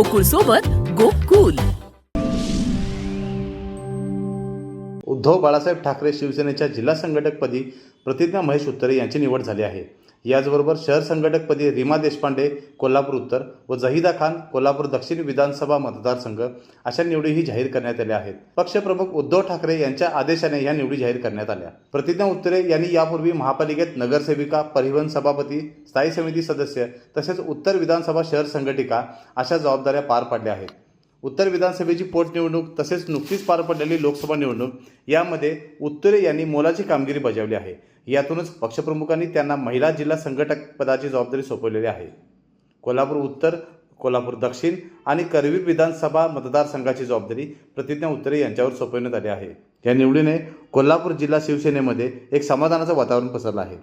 गोकुळ सोबत गोकुल. उद्धव बाळासाहेब ठाकरे शिवसेनेच्या जिल्हा संघटकपदी प्रतिज्ञा महेश उत्तरे यांची निवड झाली आहे. याचबरोबर शहर संघटकपदी रीमा देशपांडे कोल्हापूर उत्तर व जहिदा खान कोल्हापूर दक्षिण विधानसभा मतदारसंघ अशा निवडीही जाहीर करण्यात आल्या आहेत. पक्षप्रमुख उद्धव ठाकरे यांच्या आदेशाने या निवडी जाहीर करण्यात आल्या. प्रतिज्ञा उत्तरे यांनी यापूर्वी महापालिकेत नगरसेविका परिवहन सभापती स्थायी समिती सदस्य तसेच उत्तर विधानसभा शहर संघटिका अशा जबाबदाऱ्या पार पाडल्या आहेत. उत्तर विधानसभेची पोटनिवडणूक तसेच नुकतीच पार पडलेली लोकसभा निवडणूक यामध्ये उत्तरे यांनी मोलाची कामगिरी बजावली आहे. यातूनच पक्षप्रमुखांनी त्यांना महिला जिल्हा संघटक पदाची जबाबदारी सोपवलेली आहे. कोल्हापूर उत्तर कोल्हापूर दक्षिण आणि करवीर विधानसभा मतदारसंघाची जबाबदारी प्रतिज्ञा उत्तरे यांच्यावर सोपवण्यात आली आहे. या निवडीने कोल्हापूर जिल्हा शिवसेनेमध्ये एक समाधानाचं वातावरण पसरलं आहे.